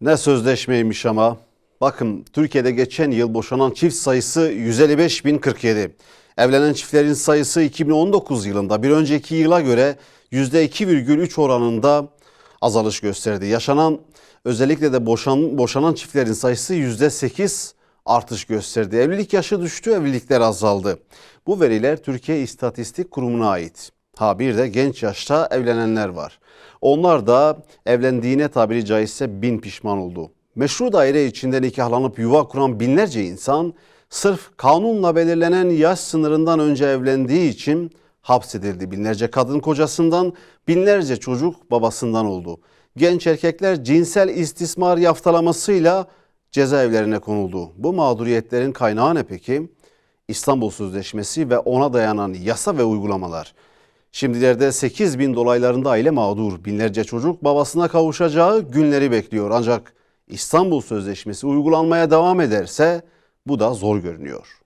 Ne sözleşmeymiş ama. Bakın Türkiye'de geçen yıl boşanan çift sayısı 155.047. Evlenen çiftlerin sayısı 2019 yılında bir önceki yıla göre %2,3 oranında azalış gösterdi. Yaşanan özellikle de boşan, boşanan çiftlerin sayısı %8 artış gösterdi. Evlilik yaşı düştü, evlilikler azaldı. Bu veriler Türkiye İstatistik Kurumu'na ait. Ha bir de genç yaşta evlenenler var. Onlar da evlendiğine tabiri caizse bin pişman oldu. Meşru daire içinde nikahlanıp yuva kuran binlerce insan sırf kanunla belirlenen yaş sınırından önce evlendiği için hapsedildi. Binlerce kadın kocasından, binlerce çocuk babasından oldu. Genç erkekler cinsel istismar yaftalamasıyla cezaevlerine konuldu. Bu mağduriyetlerin kaynağı ne peki? İstanbul Sözleşmesi ve ona dayanan yasa ve uygulamalar. Şimdilerde 8 bin dolaylarında aile mağdur. Binlerce çocuk babasına kavuşacağı günleri bekliyor. Ancak İstanbul Sözleşmesi uygulanmaya devam ederse bu da zor görünüyor.